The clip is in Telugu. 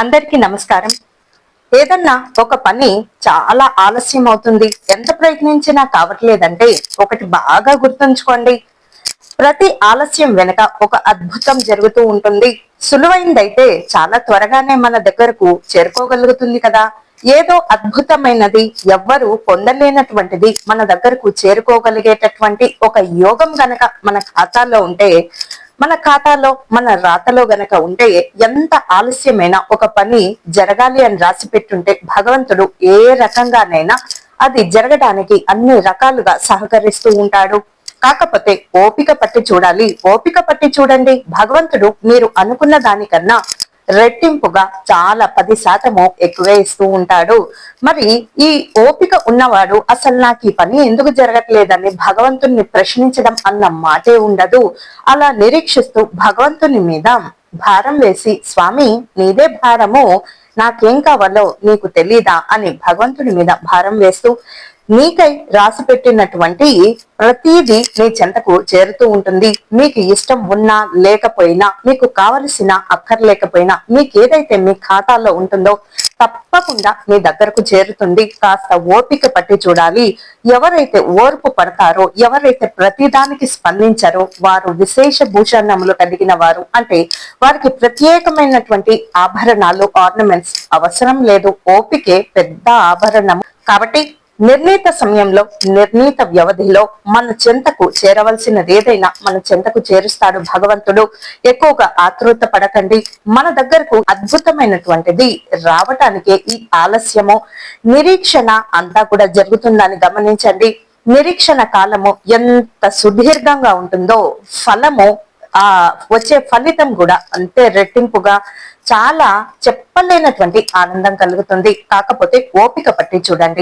అందరికీ నమస్కారం. ఏదన్నా ఒక పని చాలా ఆలస్యం అవుతుంది. ఎంత ప్రయత్నించినా కావట్లేదంటే ఒకటి బాగా గుర్తుంచుకోండి. ప్రతి ఆలస్యం వెనక ఒక అద్భుతం జరుగుతూ ఉంటుంది. సులువైందైతే చాలా త్వరగానే మన దగ్గరకు చేరుకోగలుగుతుంది కదా. ఏదో అద్భుతమైనది ఎవ్వరు పొందలేనటువంటిది మన దగ్గరకు చేరుకోగలిగేటటువంటి ఒక యోగం గనక మన ఖాతాలో ఉంటే మన ఖాతాలో మన రాతలో గనక ఉంటే ఎంత ఆలస్యమైన ఒక పని జరగాలి అని రాసి పెట్టుంటే భగవంతుడు ఏ రకంగానైనా అది జరగడానికి అన్ని రకాలుగా సహకరిస్తూ ఉంటాడు. కాకపోతే ఓపిక పట్టి చూడాలి. ఓపిక పట్టి చూడండి. భగవంతుడు మీరు అనుకున్న దానికన్నా రెట్టింపుగా చాలా పది శాతము ఎక్కువే ఇస్తూ ఉంటాడు. మరి ఈ ఓపిక ఉన్నవాడు అసలు నాకు ఈ పని ఎందుకు జరగట్లేదని భగవంతుణ్ణి ప్రశ్నించడం అన్న మాటే ఉండదు. అలా నిరీక్షిస్తూ భగవంతుని మీద భారం వేసి స్వామి నీదే భారము నాకేం కావాలో నీకు తెలీదా? అని భగవంతుని మీద భారం వేస్తూ నీకై రాసి పెట్టినటువంటి ప్రతిదీ నీ చెంతకు చేరుతూ ఉంటుంది. మీకు ఇష్టం ఉన్నా లేకపోయినా మీకు కావలసిన అక్కర్లేకపోయినా మీకు ఏదైతే మీ ఖాతాలో ఉంటుందో తప్పకుండా మీ దగ్గరకు చేరుతుంది. కాస్త ఓపిక పట్టి చూడాలి. ఎవరైతే ఓర్పు పడతారో ఎవరైతే ప్రతిదానికి స్పందించారో వారు విశేష భూషణములు కలిగిన వారు. అంటే వారికి ప్రత్యేకమైనటువంటి ఆభరణాలు ఆర్నమెంట్స్ అవసరం లేదు. ఓపికే పెద్ద ఆభరణం కాబట్టి నిర్ణీత సమయంలో నిర్ణీత వ్యవధిలో మన చెంతకు చేరవలసినది ఏదైనా మన చెంతకు చేరుస్తాడు భగవంతుడు. ఎక్కువగా ఆతృత పడకండి. మన దగ్గరకు అద్భుతమైనటువంటిది రావటానికే ఈ ఆలస్యము. నిరీక్షణ అంతా కూడా జరుగుతుందని గమనించండి. నిరీక్షణ కాలము ఎంత సుదీర్ఘంగా ఉంటుందో ఫలము ఆ వచ్చే ఫలితం కూడా అంతే రెట్టింపుగా చాలా చెప్పలేనటువంటి ఆనందం కలుగుతుంది. కాకపోతే ఓపిక పట్టి చూడండి.